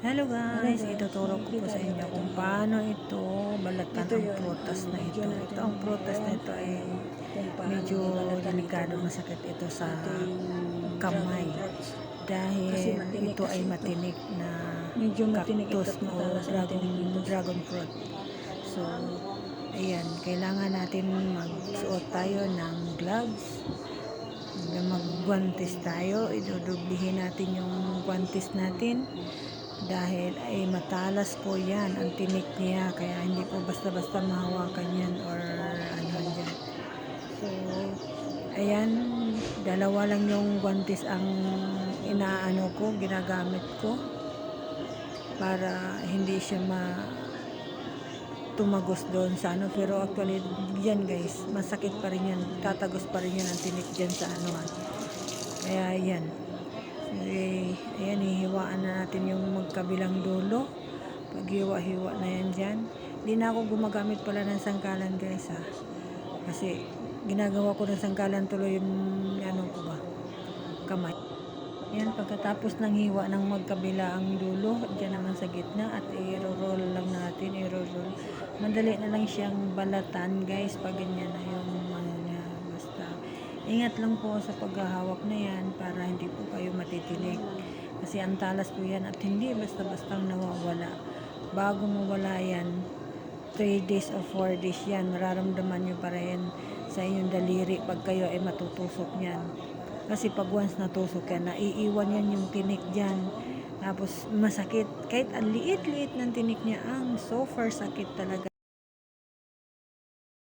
Hello guys, ituturo ko po sa inyo kung paano ito balatan ang prutas na ito. Ito ang prutas na ito ay medyo delikado masakit ito sa kamay. Dahil ito ay matinik na cactus o dragon, dragon fruit. So, ayan, kailangan natin magsuot tayo ng gloves na magguantes tayo, idudublihin natin yung guantes natin dahil ay matalas po yan ang tinik niya. Kaya hindi po basta-basta mahawakan yan or ano dyan. So ayan dalawa lang yung guantes ang inaano ko ginagamit ko para hindi siya ma tumagos doon sa ano. Pero actually yan guys masakit pa rin yan tatagos pa rin yan ang tinik dyan sa ano ah. Kaya yan eh, ayan hihiwaan na natin yung magkabilang dulo pag hiwa-hiwa na yan dyan hindi na ako gumagamit pala ng sangkalan guys ha kasi ginagawa ko ng sangkalan tuloy yung ano ko ba kamay yan, pagkatapos ng hiwa ng magkabila ang dulo, dyan naman sa gitna at i-roll lang natin, i-roll. Madali na lang siyang balatan guys, pag ganyan na yung. Ingat lang po sa paghahawak na yan para hindi po kayo matitinik. Kasi ang talas po yan at hindi basta-bastang nawawala. Bago mawala yan, 3 days or 4 days yan, mararamdaman nyo pa rin sa inyong daliri pag kayo ay matutusok niyan. Kasi pag once natusok yan, naiiwan yan yung tinik dyan. Tapos masakit. Kahit ang liit-liit ng tinik niya, ang so far sakit talaga.